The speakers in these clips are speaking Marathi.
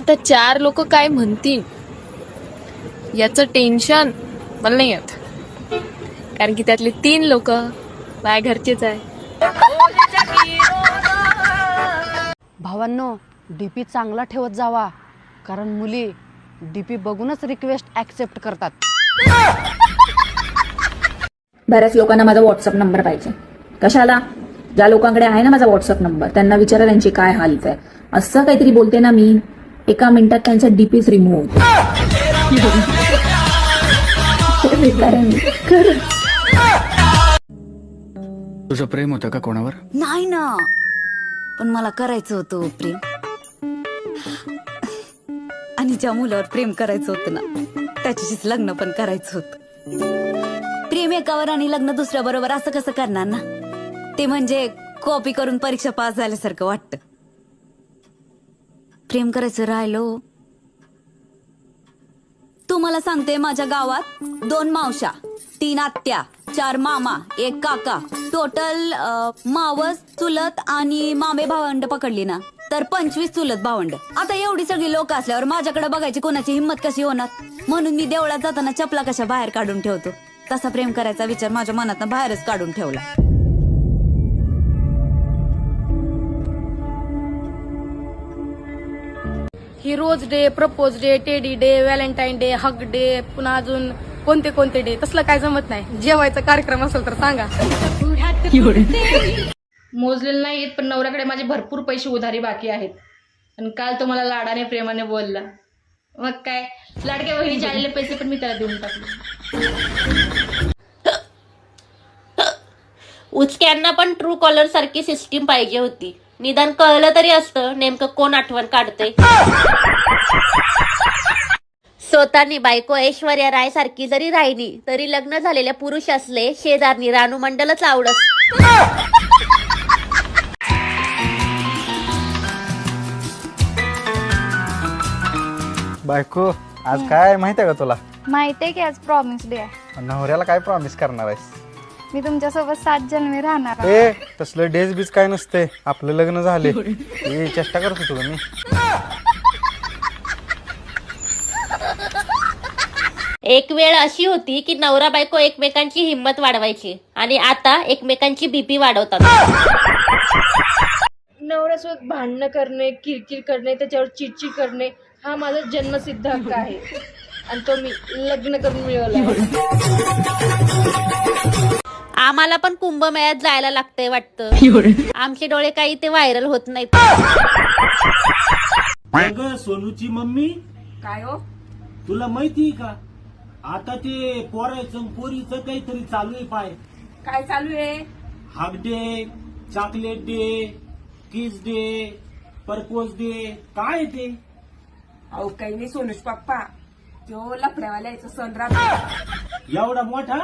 आता चार लोक काय म्हणतील? याचं टेन्शन मला नाही येत. कारण की त्यातले तीन लोक माझ्या घरचेच आहे भावांनो डीपी चांगला ठेवत जावा. कारण मुली डीपी बघूनच रिक्वेस्ट ऍक्सेप्ट करतात. बऱ्याच लोकांना माझा व्हॉट्सअप नंबर पाहिजे. कशाला? ज्या लोकांकडे आहे ना माझा व्हॉट्सअप नंबर त्यांना विचारा त्यांची काय हालत आहे. असं काहीतरी बोलते ना मी. एका मिनिटात त्यांचा डीपीच रिमूव्ह होतो हे बेकार आहे मी. खरंच. तुझं प्रेम होतं का कोणावर? नाही ना. पण मला करायचं होतं हो प्रेम. आणि ज्या मुलावर प्रेम करायचं होतं ना त्याच्याशीच लग्न पण करायचं होतं. प्रेम एकावर आणि लग्न दुसऱ्या बरोबर असं कसं करणार ना? ते म्हणजे कॉपी करून परीक्षा पास झाल्यासारखं वाटतं. प्रेम करायचं राहिलो? तुम्हाला सांगते माझ्या गावात दोन मावशा तीन आत्या चार मामा एक काका. टोटल मावस चुलत आणि मामे भावंड पकडली ना तर पंचवीस चुलत भावंड. आता एवढी सगळी लोक असल्यावर माझ्याकडे बघायची कोणाची हिंमत कशी होणार? म्हणून मी देवळात जाताना चपला कशा बाहेर काढून ठेवतो. तसा प्रेम करायचा विचार माझ्या मनात बाहेरच काढून ठेवला. Rose day propose day teddy day Valentine day hug day पुन्हा अजून कोणते कोणते डे? तसलं काय जमत नाही. जेवायचा कार्यक्रम असेल तर सांगा. मोजलेले नाहीत पण नवऱ्याकडे माझे भरपूर पैसे उधारी बाकी आहेत. आणि काल तो मला लाडाने प्रेमाने बोलला. मग काय? लाडक्या बहिणीचे आलेले पैसे पण मी त्याला देऊन टाकले. उचक्यांना पण ट्रू कॉलर सारखी सिस्टीम पाहिजे होती. निदान कळलं तरी असतं. नेमकं कोण आठवण काढतंय? स्वतःनी बायको ऐश्वर्या राय सारखी जरी राहिली तरी लग्न झालेल्या पुरुष असले शेजारनी रानू मंडलच आवडत बायको आज काय माहिती आहे का तुला? माहिती आहे की आज प्रॉमिस डे आहे. नवऱ्याला काय प्रॉमिस करणार आहेस? मी तुमच्यासोबत सात जन्मी राहणार आहे. ए तसलं डेज बीज काय नसते आपलं लग्न झाले ए, चेष्टा करत होतो का मी? एक वेळ अशी होती की नवरा बायको एकमेकांची हिंमत वाढवायची आणि आता एकमेकांची बीपी वाढवतात. नवऱ्यासोबत भांडणं करणे किरकिर करणे त्याच्यावर चिडचिड करणे हा माझा जन्मसिद्ध हक्क आहे. आणि तो मी लग्न करून मिळवला आम्हाला पण कुंभमेळ्यात जायला लागतंय वाटतं. आमचे डोळे काही ते व्हायरल होत नाहीत. सोनूची मम्मी. काय हो? तुला माहिती का? आता ते पोरायचं पोरीचं काहीतरी चालू आहे पाय. काय चालू आहे? Half day chocolate day kiss day propose day काय ते? अहो काही नाही सोनुष पप्पा. तो लफड्यावाल्या याचा सण राहतो. एवढा मोठा?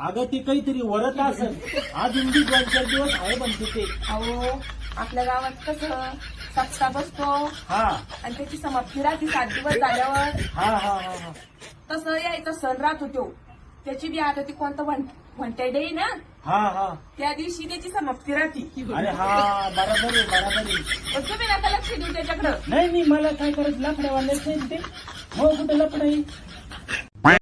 अगं ते काहीतरी वरत असेल. अजून बी दोन चार दिवस आहे म्हणते ते. अहो आपल्या गावात कसं सप्ता बसतो. हा. आणि त्याची समाप्ती राहते सात दिवस झाल्यावर. हा हा हा हा. तसं यायचा सण राहतो तो. त्याची बी आता ती कोणतं म्हणते डे ना. हा हा. त्या दिवशी त्याची समाप्ती राहते. अरे हा बरोबर आहे बरोबर आहे. पण तुम्ही नका लक्ष देऊ त्याच्याकडं. नाही नाही मला काय करायचं लफड्यावाल्याच नाही ते? हो कुठे लफडा आहे?